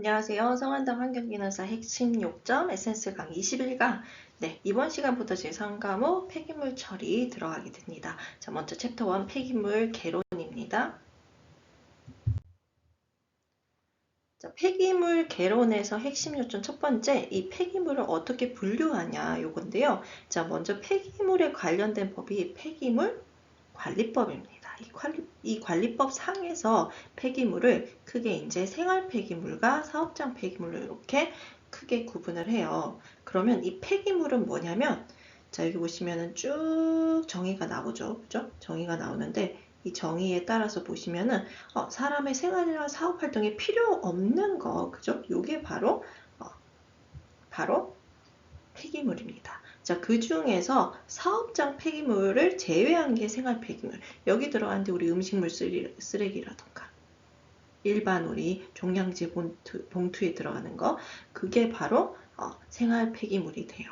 안녕하세요. 성한당 환경기능사 핵심 요점 에센스 강의 21강. 네, 이번 시간부터 제3과목 폐기물 처리 들어가게 됩니다. 자, 먼저 챕터 1 폐기물 개론입니다. 자, 폐기물 개론에서 핵심 요점 첫 번째, 이 폐기물을 어떻게 분류하냐 요건데요. 자, 먼저 폐기물에 관련된 법이 폐기물 관리법입니다. 이, 관리, 이 관리법 상에서 폐기물을 크게 이제 생활 폐기물과 사업장 폐기물로 이렇게 크게 구분을 해요. 그러면 이 폐기물은 뭐냐면 자 여기 보시면은 쭉 정의가 나오죠. 그죠? 정의가 나오는데 이 정의에 따라서 보시면은 어, 사람의 생활이나 사업 활동에 필요 없는 거 그죠? 요게 바로 어, 바로 폐기물입니다. 자, 그 중에서 사업장 폐기물을 제외한 게 생활 폐기물. 여기 들어가는데 우리 음식물 쓰레기라던가 일반 우리 종량제 봉투, 봉투에 들어가는 거 그게 바로 어, 생활 폐기물이 돼요.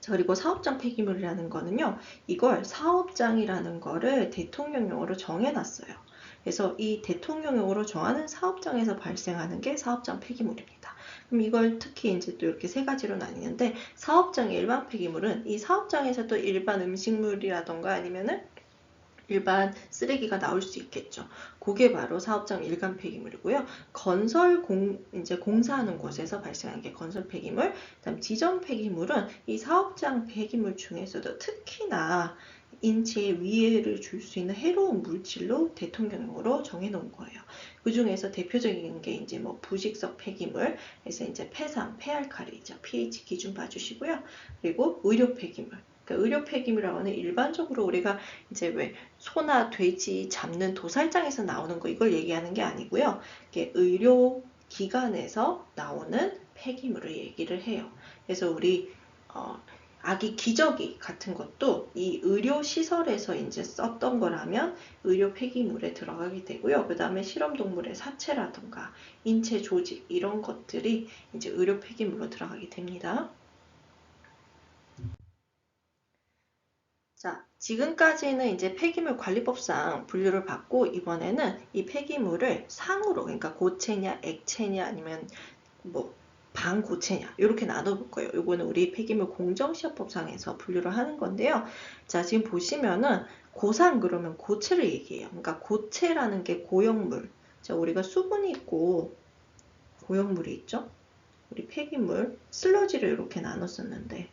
자, 그리고 사업장 폐기물이라는 거는요. 이걸 사업장이라는 거를 대통령령으로 정해놨어요. 그래서 이 대통령령으로 정하는 사업장에서 발생하는 게 사업장 폐기물입니다. 그럼 이걸 특히 이제 또 이렇게 세 가지로 나뉘는데 사업장의 일반 폐기물은 이 사업장에서도 일반 음식물이라던가 아니면은 일반 쓰레기가 나올 수 있겠죠. 그게 바로 사업장 일반 폐기물이고요. 건설 공 이제 공사하는 곳에서 발생한 게 건설 폐기물, 그다음 지점 폐기물은 이 사업장 폐기물 중에서도 특히나 인체에 위해를 줄 수 있는 해로운 물질로 대통령으로 정해놓은 거예요. 그 중에서 대표적인 게 이제 뭐 부식성 폐기물, 그래서 이제 폐산, 폐알칼리죠. pH 기준 봐주시고요. 그리고 의료 폐기물. 그러니까 의료 폐기물이라고 하는 일반적으로 우리가 이제 왜 소나 돼지 잡는 도살장에서 나오는 거 이걸 얘기하는 게 아니고요. 이게 의료 기관에서 나오는 폐기물을 얘기를 해요. 그래서 우리 어, 아기 기저귀 같은 것도 이 의료 시설에서 이제 썼던 거라면 의료 폐기물에 들어가게 되고요. 그 다음에 실험 동물의 사체라든가 인체 조직 이런 것들이 이제 의료 폐기물로 들어가게 됩니다. 자, 지금까지는 이제 폐기물 관리법상 분류를 받고 이번에는 이 폐기물을 상으로 그러니까 고체냐 액체냐 아니면 뭐 반 고체냐 이렇게 나눠볼 거예요. 이거는 우리 폐기물 공정시험법상에서 분류를 하는 건데요. 자 지금 보시면은 고산 그러면 고체를 얘기해요. 그러니까 고체라는 게 고형물. 자 우리가 수분이 있고 고형물이 있죠. 우리 폐기물 슬러지를 이렇게 나눴었는데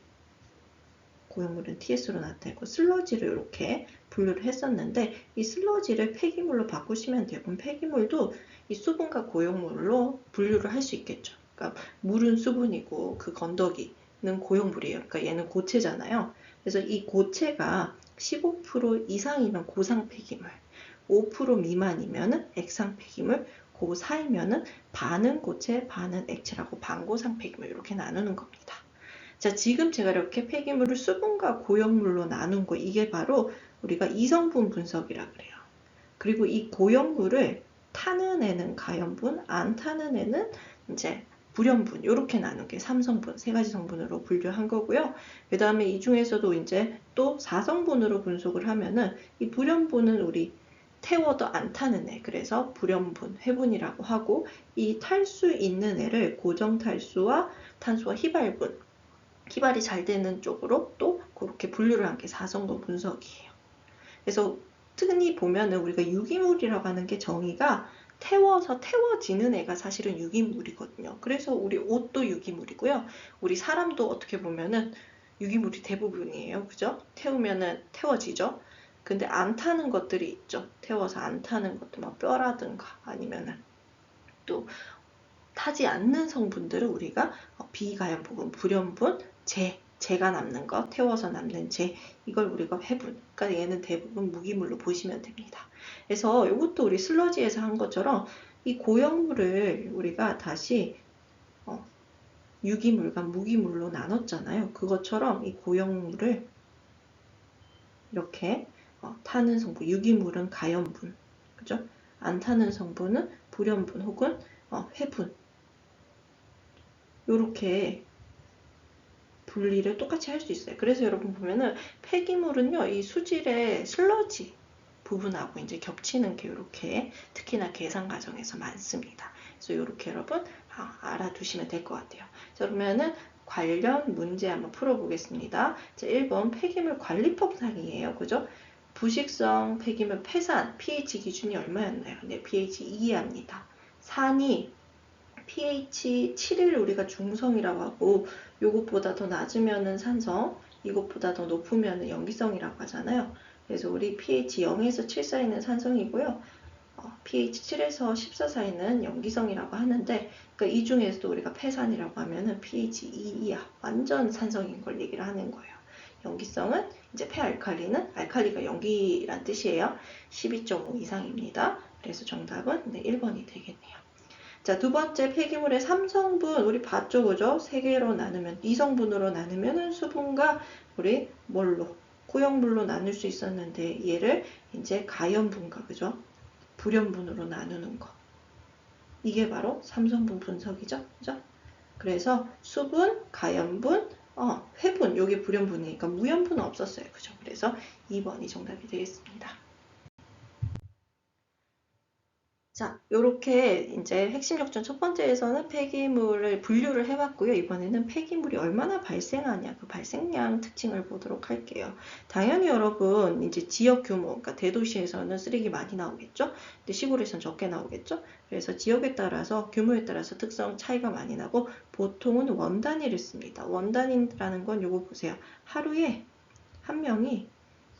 고형물은 TS로 나타내고 슬러지를 이렇게 분류를 했었는데 이 슬러지를 폐기물로 바꾸시면. 그럼 폐기물도 이 수분과 고형물로 분류를 할 수 있겠죠. 그러니까 물은 수분이고 그 건더기는 고형물이에요. 그러니까 얘는 고체잖아요. 그래서 이 고체가 15% 이상이면 고상 폐기물, 5% 미만이면 액상 폐기물, 그 사이면은 반은 고체, 반은 액체라고 반고상 폐기물 이렇게 나누는 겁니다. 자, 지금 제가 이렇게 폐기물을 수분과 고형물로 나눈 거 이게 바로 우리가 이성분 분석이라 그래요. 그리고 이 고형물을 타는 애는 가연분, 안 타는 애는 이제 불연분 이렇게 나눈 게 3성분 세 가지 성분으로 분류한 거고요. 그 다음에 이 중에서도 이제 또 4성분으로 분석을 하면은 이 불연분은 우리 태워도 안 타는 애 그래서 불연분 회분이라고 하고 이 탈수 있는 애를 고정 탈수와 탄수와 휘발분 휘발이 잘 되는 쪽으로 또 그렇게 분류를 한 게 4성분 분석이에요. 그래서 흔히 보면은 우리가 유기물이라고 하는 게 정의가 태워서 태워지는 애가 사실은 유기물이거든요. 그래서 우리 옷도 유기물이고요. 우리 사람도 어떻게 보면은 유기물이 대부분이에요. 그죠? 태우면은 태워지죠. 근데 안 타는 것들이 있죠. 태워서 안 타는 것도 막 뼈라든가 아니면은 또 타지 않는 성분들을 우리가 비가연 부분, 불연분, 재, 재가 남는 거, 태워서 남는 재, 이걸 우리가 회분. 그러니까 얘는 대부분 무기물로 보시면 됩니다. 그래서 이것도 우리 슬러지에서 한 것처럼 이 고형물을 우리가 다시 어, 유기물과 무기물로 나눴잖아요. 그것처럼 이 고형물을 이렇게 어, 타는 성분, 유기물은 가연분, 그죠? 안 타는 성분은 불연분 혹은 어, 회분. 이렇게 분리를 똑같이 할 수 있어요. 그래서 여러분 보면은 폐기물은요, 이 수질의 슬러지 부분하고 이제 겹치는 게 이렇게 특히나 계산 과정에서 많습니다. 그래서 이렇게 여러분 아, 알아두시면 될 것 같아요. 자, 그러면은 관련 문제 한번 풀어보겠습니다. 자, 1번 폐기물 관리법상이에요. 그죠? 부식성 폐기물 폐산 pH 기준이 얼마였나요? 네, pH 2합니다. 산이 pH 7을 우리가 중성이라고 하고 요것보다 더 낮으면은 산성, 이것보다 더 높으면은 염기성이라고 하잖아요. 그래서 우리 pH 0에서 7 사이는 산성이고요. 어, pH 7에서 14 사이는 염기성이라고 하는데 그러니까 이 중에서도 우리가 폐산이라고 하면은 pH 2 이하 완전 산성인 걸 얘기를 하는 거예요. 염기성은 이제 폐알칼리는 알칼리가 염기란 뜻이에요. 12.5 이상입니다. 그래서 정답은 네, 1번이 되겠네요. 자, 두 번째 폐기물의 3성분 우리 봤죠, 그죠? 세 개로 나누면 2성분으로 나누면은 수분과 우리 뭘로 고형물로 나눌 수 있었는데 얘를 이제 가염분과 그죠? 불염분으로 나누는 거. 이게 바로 3성분 분석이죠, 그죠? 그래서 수분, 가염분, 어, 회분, 요게 불염분이니까 무염분은 없었어요, 그죠? 그래서 2번이 정답이 되겠습니다. 자, 요렇게 이제 핵심 역전 첫 번째에서는 폐기물을 분류를 해봤고요. 이번에는 폐기물이 얼마나 발생하냐, 그 발생량 특징을 보도록 할게요. 당연히 여러분, 이제 지역 규모, 그러니까 대도시에서는 쓰레기 많이 나오겠죠? 근데 시골에서는 적게 나오겠죠? 그래서 지역에 따라서, 규모에 따라서 특성 차이가 많이 나고, 보통은 원 단위를 씁니다. 원 단위라는 건 요거 보세요. 하루에 한 명이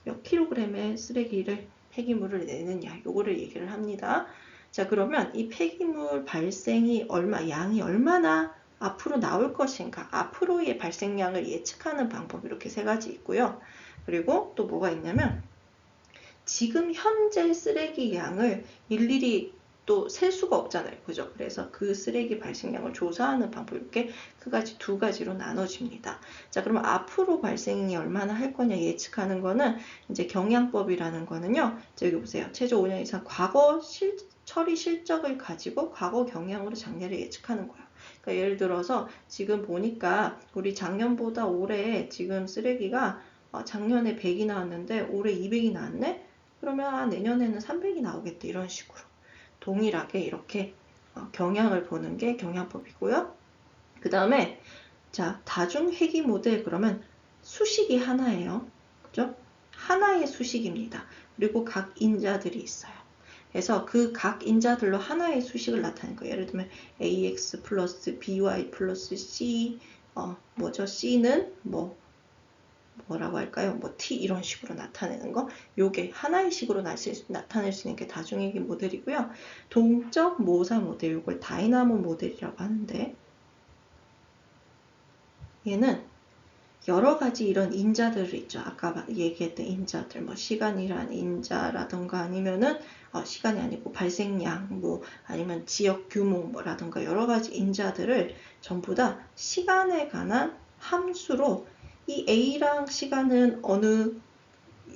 몇 킬로그램의 쓰레기를, 폐기물을 내느냐, 요거를 얘기를 합니다. 자, 그러면 이 폐기물 발생이 얼마, 양이 얼마나 앞으로 나올 것인가, 앞으로의 발생량을 예측하는 방법 이렇게 세 가지 있고요. 그리고 또 뭐가 있냐면 지금 현재 쓰레기 양을 일일이 또 셀 수가 없잖아요. 그죠? 그래서 그 쓰레기 발생량을 조사하는 방법 이렇게 그 가지 두 가지로 나눠집니다. 자, 그러면 앞으로 발생이 얼마나 할 거냐 예측하는 거는 이제 경향법이라는 거는요. 자, 여기 보세요. 최저 5년 이상 과거 실 처리 실적을 가지고 과거 경향으로 장래를 예측하는 거예요. 그러니까 예를 들어서 지금 보니까 우리 작년보다 올해 지금 쓰레기가 어, 작년에 100이 나왔는데 올해 200이 나왔네? 그러면 아, 내년에는 300이 나오겠다 이런 식으로 동일하게 이렇게 어, 경향을 보는 게 경향법이고요. 그 다음에 자 다중 회귀 모델 그러면 수식이 하나예요. 그죠? 하나의 수식입니다. 그리고 각 인자들이 있어요. 그래서 그 각 인자들로 하나의 수식을 나타내는 거예요. 예를 들면 ax 플러스 by 플러스 c 어 뭐죠? c는 뭐 뭐라고 할까요? 뭐 t 이런 식으로 나타내는 거. 요게 하나의 식으로 나타낼 수 있는 게 다중회귀 모델이고요. 동적 모사 모델 요걸 다이나모 모델이라고 하는데 얘는 여러 가지 이런 인자들이 있죠. 아까 얘기했던 인자들, 뭐 시간이란 인자라던가 아니면은 어, 시간이 아니고 발생량, 뭐 아니면 지역 규모라던가 여러 가지 인자들을 전부 다 시간에 관한 함수로 이 A랑 시간은 어느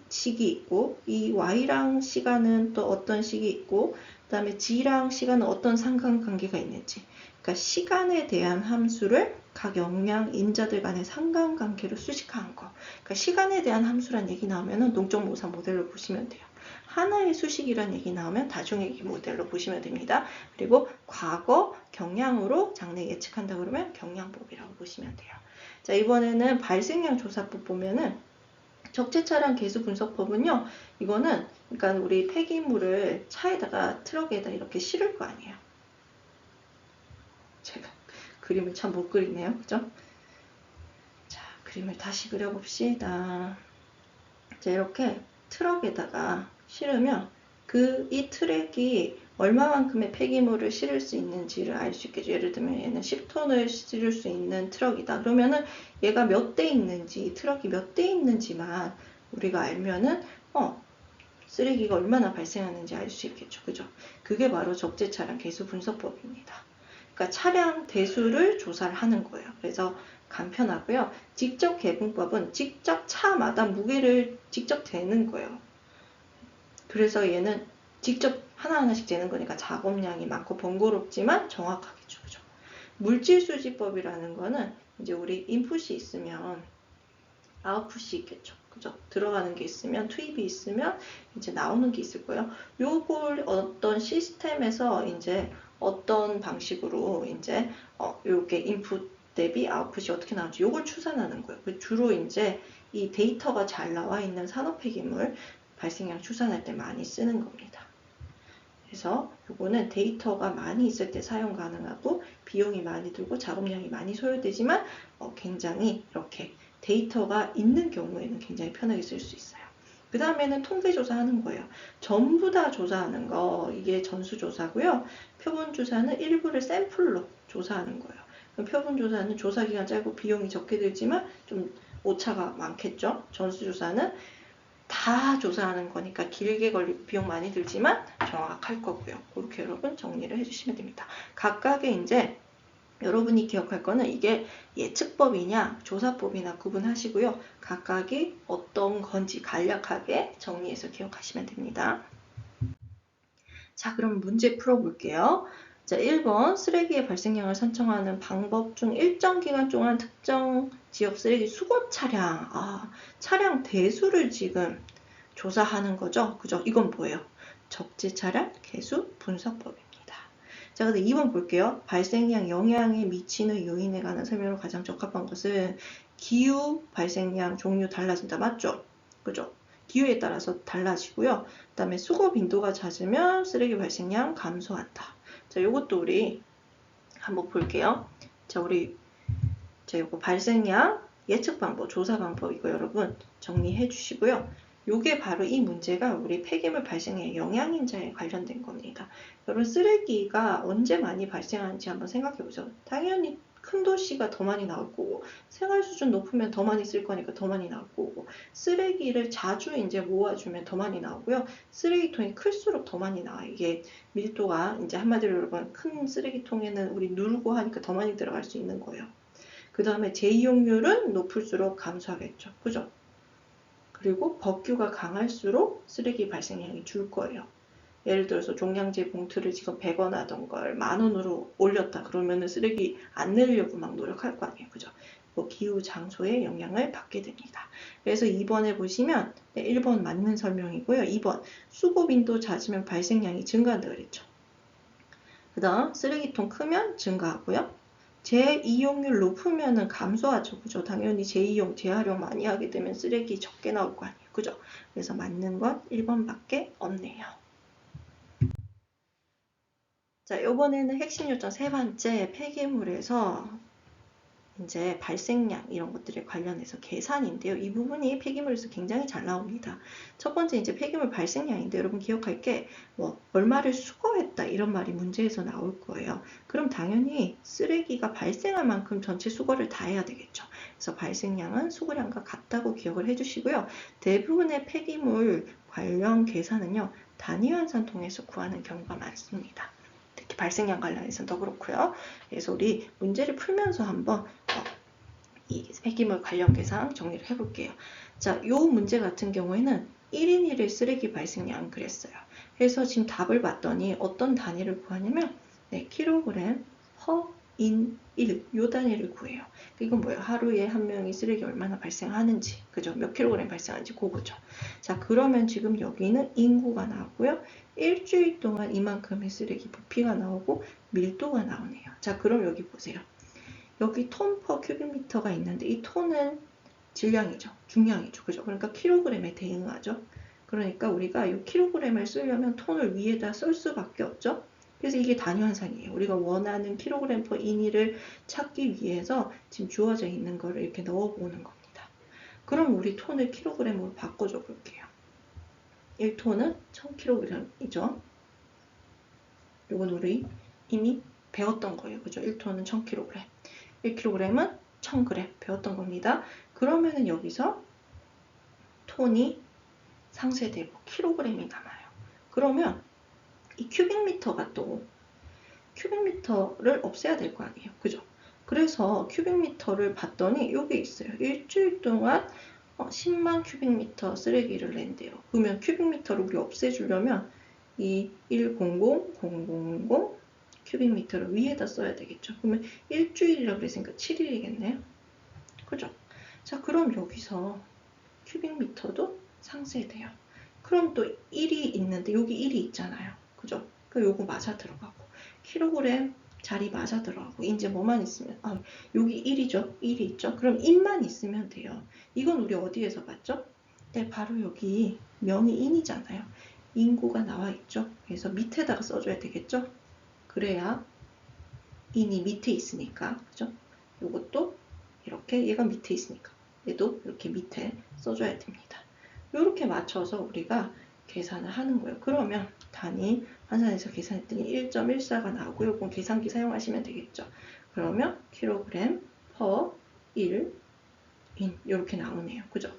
식이 있고 이 Y랑 시간은 또 어떤 식이 있고 그 다음에 G랑 시간은 어떤 상관관계가 있는지 그러니까 시간에 대한 함수를 각 영양 인자들 간의 상관관계로 수식한 거. 그러니까 시간에 대한 함수란 얘기 나오면 농적 모사 모델로 보시면 돼요. 하나의 수식이란 얘기 나오면 다중얘기 모델로 보시면 됩니다. 그리고 과거 경향으로 장래 예측한다 그러면 경향법이라고 보시면 돼요. 자 이번에는 발생량 조사법 보면은 적재차량 개수 분석법은요. 이거는 그러니까 우리 폐기물을 차에다가 트럭에다 이렇게 실을 거 아니에요. 제가 그림을 참 못 그리네요. 그죠? 자, 그림을 다시 그려봅시다. 자, 이렇게 트럭에다가 실으면 그 이 트랙이 얼마만큼의 폐기물을 실을 수 있는지를 알 수 있겠죠. 예를 들면 얘는 10톤을 실을 수 있는 트럭이다. 그러면은 얘가 몇 대 있는지, 트럭이 몇 대 있는지만 우리가 알면은 어, 쓰레기가 얼마나 발생하는지 알 수 있겠죠. 그죠? 그게 바로 적재 차량 개수 분석법입니다. 그러니까 차량 대수를 조사를 하는 거예요. 그래서 간편하고요. 직접 개봉법은 직접 차마다 무게를 직접 재는 거예요. 그래서 얘는 직접 하나하나씩 재는 거니까 작업량이 많고 번거롭지만 정확하겠죠. 그죠? 물질 수지법이라는 거는 이제 우리 인풋이 있으면 아웃풋이 있겠죠. 그죠? 들어가는 게 있으면 투입이 있으면 이제 나오는 게 있을 거예요. 요걸 어떤 시스템에서 이제 어떤 방식으로 이제 어 요게 인풋 대비 아웃풋이 어떻게 나오는지 요걸 추산하는 거예요. 그 주로 이제 이 데이터가 잘 나와 있는 산업 폐기물 발생량 추산할 때 많이 쓰는 겁니다. 그래서 요거는 데이터가 많이 있을 때 사용 가능하고 비용이 많이 들고 작업량이 많이 소요되지만 어, 굉장히 이렇게 데이터가 있는 경우에는 굉장히 편하게 쓸 수 있어요. 그 다음에는 통계 조사하는 거예요. 전부 다 조사하는 거 이게 전수 조사고요. 표본 조사는 일부를 샘플로 조사하는 거예요. 그럼 표본 조사는 조사 기간 짧고 비용이 적게 들지만 좀 오차가 많겠죠. 전수 조사는 다 조사하는 거니까 길게 걸리고 비용 많이 들지만 정확할 거고요. 그렇게 여러분 정리를 해주시면 됩니다. 각각의 이제 여러분이 기억할 거는 이게 예측법이냐 조사법이나 구분하시고요. 각각이 어떤 건지 간략하게 정리해서 기억하시면 됩니다. 자, 그럼 문제 풀어볼게요. 자, 1번 쓰레기의 발생량을 산정하는 방법 중 일정 기간 동안 특정 지역 쓰레기 수거 차량, 아, 차량 대수를 지금 조사하는 거죠. 그죠? 이건 뭐예요? 적재 차량 개수 분석법입니다. 자, 근데 2번 볼게요. 발생량 영향에 미치는 요인에 관한 설명으로 가장 적합한 것은 기후 발생량 종류 달라진다. 맞죠? 그죠? 기후에 따라서 달라지고요. 그 다음에 수거 빈도가 잦으면 쓰레기 발생량 감소한다. 자, 요것도 우리 한번 볼게요. 자, 우리 자, 요거 발생량 예측 방법, 조사 방법 이거 여러분 정리해 주시고요. 요게 바로 이 문제가 우리 폐기물 발생의 영양인자에 관련된 겁니다. 여러분 쓰레기가 언제 많이 발생하는지 한번 생각해 보죠. 당연히 큰 도시가 더 많이 나올 거고 생활 수준 높으면 더 많이 쓸 거니까 더 많이 나올 거고 쓰레기를 자주 이제 모아주면 더 많이 나오고요. 쓰레기통이 클수록 더 많이 나와요. 이게 밀도가 이제 한마디로 여러분 큰 쓰레기통에는 우리 누르고 하니까 더 많이 들어갈 수 있는 거예요. 그 다음에 재이용률은 높을수록 감소하겠죠. 그죠? 그리고 법규가 강할수록 쓰레기 발생량이 줄 거예요. 예를 들어서 종량제 봉투를 지금 100원 하던 걸 만원으로 올렸다 그러면은 쓰레기 안 내려고 막 노력할 거 아니에요. 그죠? 뭐 기후 장소에 영향을 받게 됩니다. 그래서 2번에 보시면 1번 맞는 설명이고요. 2번 수거 빈도 잦으면 발생량이 증가한다 그랬죠. 그 다음 쓰레기통 크면 증가하고요. 재이용률 높으면은 감소하죠. 그죠? 당연히 재이용, 재활용 많이 하게 되면 쓰레기 적게 나올 거 아니에요. 그죠? 그래서 맞는 건 1번밖에 없네요. 자, 이번에는 핵심 요점 세 번째 폐기물에서 이제 발생량 이런 것들에 관련해서 계산인데요. 이 부분이 폐기물에서 굉장히 잘 나옵니다. 첫 번째 이제 폐기물 발생량인데 여러분 기억할 게 뭐 얼마를 수거했다 이런 말이 문제에서 나올 거예요. 그럼 당연히 쓰레기가 발생할 만큼 전체 수거를 다 해야 되겠죠. 그래서 발생량은 수거량과 같다고 기억을 해주시고요. 대부분의 폐기물 관련 계산은요 단위 환산 통해서 구하는 경우가 많습니다. 특히 발생량 관련해서는 더 그렇고요. 그래서 우리 문제를 풀면서 한번 어, 이 폐기물 관련 계산 정리를 해볼게요. 자, 요 문제 같은 경우에는 1인 1의 쓰레기 발생량 그랬어요. 그래서 지금 답을 봤더니 어떤 단위를 구하냐면 네, 킬로그램 허 인 1, 요 단위를 구해요. 이건 뭐예요? 하루에 한 명이 쓰레기 얼마나 발생하는지, 그죠? 몇 킬로그램 발생하는지 그거죠. 자, 그러면 지금 여기는 인구가 나왔고요. 일주일 동안 이만큼의 쓰레기 부피가 나오고 밀도가 나오네요. 자, 그럼 여기 보세요. 여기 톤 퍼 큐빅미터가 있는데 이 톤은 질량이죠. 중량이죠. 그죠? 그러니까 킬로그램에 대응하죠. 그러니까 우리가 이 킬로그램을 쓰려면 톤을 위에다 쓸 수밖에 없죠. 그래서 이게 단위 환산이에요. 우리가 원하는 킬로그램 퍼 인위를 찾기 위해서 지금 주어져 있는 거를 이렇게 넣어보는 겁니다. 그럼 우리 톤을 킬로그램으로 바꿔줘 볼게요. 1톤은 1000kg이죠. 이건 우리 이미 배웠던 거예요. 그죠? 1톤은 1000kg. 1kg은 1000g 배웠던 겁니다. 그러면은 여기서 톤이 상쇄되고 킬로그램이 남아요. 그러면 이 큐빅미터가 또 큐빅미터를 없애야 될 거 아니에요. 그죠? 그래서 큐빅미터를 봤더니 여기 있어요. 일주일 동안 10만 어, 큐빅미터 쓰레기를 낸대요. 그러면 큐빅미터를 우리 없애주려면 이 100, 000 큐빅미터를 위에다 써야 되겠죠. 그러면 일주일이라고 그랬으니까 7일이겠네요. 그죠? 자, 그럼 여기서 큐빅미터도 상쇄돼요. 그럼 또 1이 있는데 여기 1이 있잖아요. 그죠? 그 요거 맞아 들어가고 킬로그램 자리 맞아 들어가고 이제 뭐만 있으면 아 여기 1이죠. 1이 있죠. 그럼 1만 있으면 돼요. 이건 우리 어디에서 봤죠? 네, 바로 여기 명이 인이잖아요. 인구가 나와 있죠. 그래서 밑에다가 써줘야 되겠죠. 그래야 인이 밑에 있으니까 그죠? 요것도 이렇게 얘가 밑에 있으니까 얘도 이렇게 밑에 써줘야 됩니다. 이렇게 맞춰서 우리가 계산을 하는 거예요. 그러면 단위 환산해서 계산했더니 1.14가 나오고요. 이건 계산기 사용하시면 되겠죠. 그러면 킬로그램 퍼 1인 이렇게 나오네요. 그죠?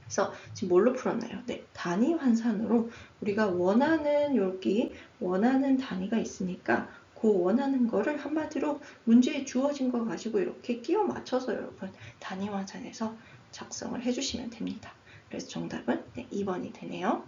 그래서 지금 뭘로 풀었나요? 네, 단위 환산으로 우리가 원하는 여기 원하는 단위가 있으니까 그 원하는 거를 한마디로 문제에 주어진 거 가지고 이렇게 끼워 맞춰서 여러분 단위 환산해서 작성을 해주시면 됩니다. 그래서 정답은 네, 2번이 되네요.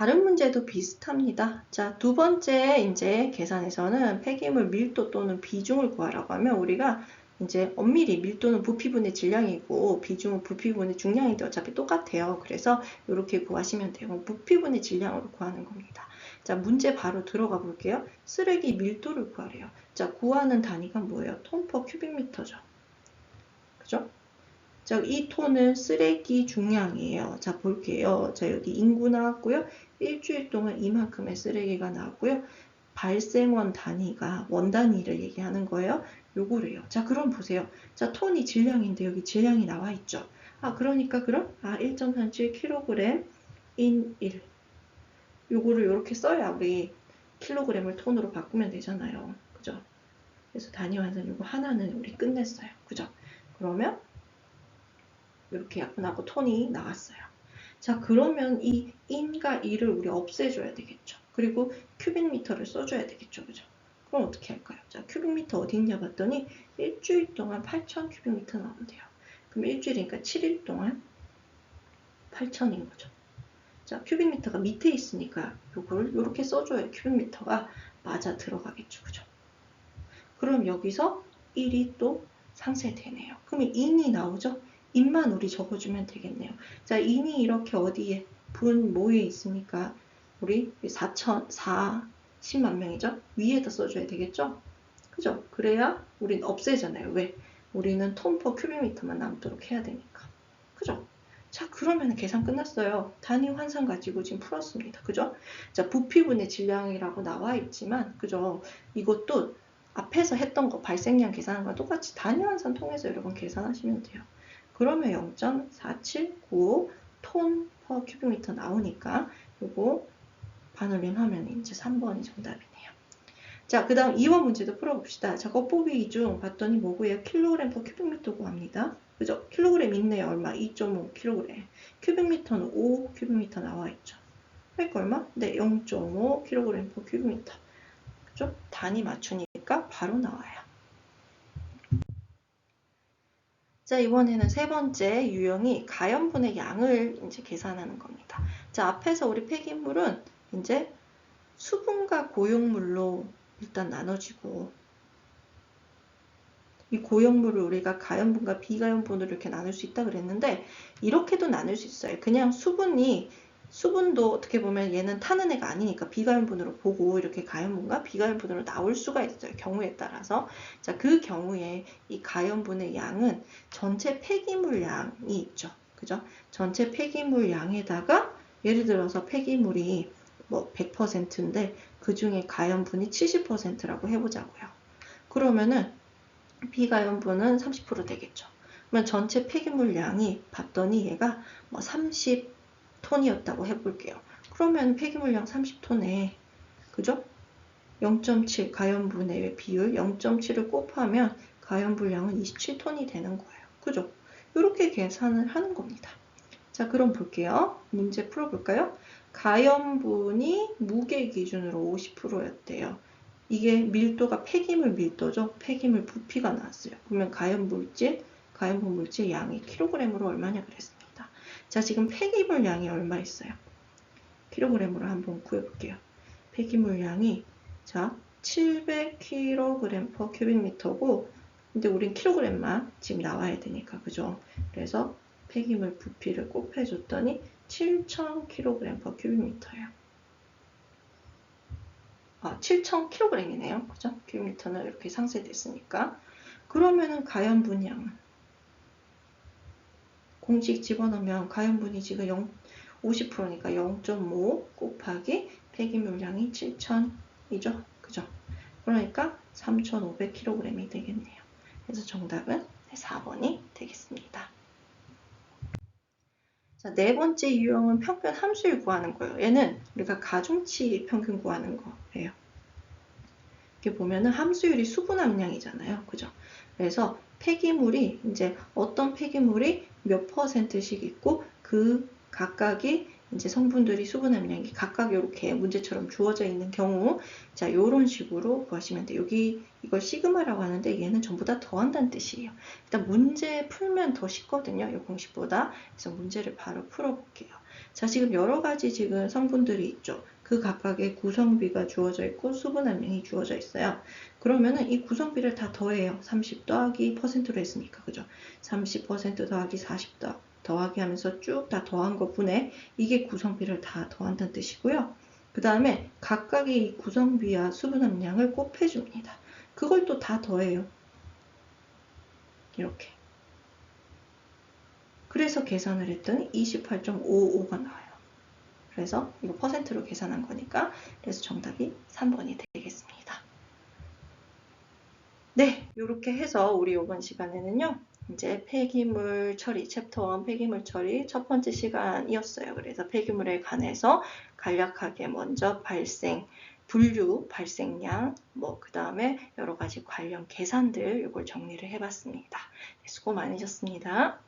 다른 문제도 비슷합니다. 자, 두 번째 이제 계산에서는 폐기물 밀도 또는 비중을 구하라고 하면 우리가 이제 엄밀히 밀도는 부피분의 질량이고 비중은 부피분의 중량인데 어차피 똑같아요. 그래서 이렇게 구하시면 돼요. 부피분의 질량으로 구하는 겁니다. 자, 문제 바로 들어가 볼게요. 쓰레기 밀도를 구하래요. 자, 구하는 단위가 뭐예요? 톤 퍼 큐빅미터죠. 그죠? 자, 이 톤은 쓰레기 중량이에요. 자, 볼게요. 자, 여기 인구 나왔고요. 일주일 동안 이만큼의 쓰레기가 나왔고요. 발생원 단위가 원 단위를 얘기하는 거예요. 요거래요. 자, 그럼 보세요. 자, 톤이 질량인데 여기 질량이 나와 있죠. 아, 그러니까 그럼 아, 1.37kg 인 1. 요거를 이렇게 써야 우리 킬로그램을 톤으로 바꾸면 되잖아요. 그죠? 그래서 단위 환산 요거 하나는 우리 끝냈어요. 그죠? 그러면 이렇게 약분하고 톤이 나왔어요. 자, 그러면 이 인과 2를 우리 없애줘야 되겠죠. 그리고 큐빅미터를 써줘야 되겠죠. 그죠? 그럼 어떻게 할까요? 자, 큐빅미터 어디 있냐 봤더니 일주일 동안 8,000 큐빅미터 돼요. 그럼 일주일이니까 7일 동안 8,000인 거죠. 자, 큐빅미터가 밑에 있으니까 요거를 이렇게 써줘야 큐빅미터가 맞아 들어가겠죠. 그죠? 그럼 여기서 1이 또 상쇄되네요. 그러면 인이 나오죠? 인만 우리 적어주면 되겠네요. 자, 인이 이렇게 어디에 분 모에 있으니까 우리 4천, 4, 10만 명이죠? 위에다 써줘야 되겠죠? 그죠? 그래야 우린 없애잖아요. 왜? 우리는 톤퍼 큐빅미터만 남도록 해야 되니까. 그죠? 자, 그러면 계산 끝났어요. 단위 환산 가지고 지금 풀었습니다. 그죠? 자, 부피분의 질량이라고 나와 있지만, 그죠? 이것도 앞에서 했던 거 발생량 거랑 똑같이 단위 환산 통해서 여러분 계산하시면 돼요. 그러면 0.4795톤 퍼 큐빅미터 나오니까 요거 반올림 하면 이제 3번이 정답이네요. 자, 그 다음 2번 문제도 풀어봅시다. 자, 겉보기 중 봤더니 뭐고요? 킬로그램 퍼 큐빅미터 구합니다. 그죠? 킬로그램 있네요. 얼마? 2.5 킬로그램. 큐빅미터는 5 큐빅미터 나와 있죠. 그러니까 얼마? 네, 0.5 킬로그램 퍼 큐빅미터. 그죠? 단위 맞추니까 바로 나와요. 자, 이번에는 세 번째 유형이 가연분의 양을 이제 계산하는 겁니다. 자, 앞에서 우리 폐기물은 이제 수분과 고용물로 일단 나눠지고 이 고용물을 우리가 가연분과 비가연분으로 이렇게 나눌 수 있다 그랬는데 이렇게도 나눌 수 있어요. 그냥 수분이 수분도 어떻게 보면 얘는 타는 애가 아니니까 비가연분으로 보고 이렇게 가연분과 비가연분으로 나올 수가 있어요. 경우에 따라서. 자, 그 경우에 이 가연분의 양은 전체 폐기물 양이 있죠. 그죠? 전체 폐기물 양에다가 예를 들어서 폐기물이 뭐 100%인데 그 중에 가연분이 70%라고 해보자고요. 그러면은 비가연분은 30% 되겠죠. 그러면 전체 폐기물 양이 봤더니 얘가 뭐 30, 톤이었다고 해볼게요. 그러면 폐기물량 30톤에 그죠? 0.7 가연분의 비율 0.7을 곱하면 가연분량은 27톤이 되는 거예요. 그죠? 이렇게 계산을 하는 겁니다. 자, 그럼 볼게요. 문제 풀어볼까요? 가연분이 무게 기준으로 50%였대요. 이게 밀도가 폐기물 밀도죠. 폐기물 부피가 나왔어요. 그러면 가연 물질, 가연분 물질 양이 킬로그램으로 얼마냐 그랬습니다. 자, 지금 폐기물 양이 얼마 있어요? 킬로그램으로 한번 구해볼게요. 폐기물 양이 자 700kg per 큐빅미터고 근데 우린 킬로그램만 지금 나와야 되니까 그죠? 그래서 폐기물 부피를 곱해줬더니 7,000kg per 큐빅미터예요. 아, 7,000kg이네요. 그죠? 큐빅미터는 이렇게 상쇄됐으니까. 그러면은 가연 분양은 공식 집어넣으면 가연 분이 지금 0, 50%니까 0.5 곱하기 폐기 물량이 7,000이죠. 그죠? 그러니까 3,500kg이 되겠네요. 그래서 정답은 4번이 되겠습니다. 자, 네 번째 유형은 평균 함수를 구하는 거예요. 얘는 우리가 가중치 평균 구하는 거예요. 이렇게 보면은 함수율이 수분 함량이잖아요. 그죠? 그래서 폐기물이 이제 어떤 폐기물이 몇 퍼센트씩 있고 그 각각이 이제 성분들이 수분 함량이 각각 이렇게 문제처럼 주어져 있는 경우 자 이런 식으로 구하시면 돼요. 여기 이걸 시그마라고 하는데 얘는 전부 다 더한다는 뜻이에요. 일단 문제 풀면 더 쉽거든요. 이 공식보다. 그래서 문제를 바로 풀어볼게요. 자 지금 여러 가지 지금 성분들이 있죠. 그 각각의 구성비가 주어져 있고 수분 함량이 주어져 있어요. 그러면은 이 구성비를 다 더해요. 30 더하기 퍼센트로 했으니까 그죠? 30% 더하기 40 더, 더하기 하면서 쭉 다 더한 것뿐에 이게 구성비를 다 더한다는 뜻이고요. 그 다음에 각각의 이 구성비와 수분 함량을 곱해줍니다. 그걸 또 다 더해요. 이렇게. 그래서 계산을 했더니 28.55가 나와요. 그래서 이거 퍼센트로 계산한 거니까 그래서 정답이 3번이 되겠습니다. 네, 이렇게 해서 우리 이번 시간에는요. 이제 폐기물 처리, 챕터 1 폐기물 처리 첫 번째 시간이었어요. 그래서 폐기물에 관해서 간략하게 먼저 발생, 분류, 발생량, 뭐, 그 다음에 여러 가지 관련 계산들 이걸 정리를 해봤습니다. 네, 수고 많으셨습니다.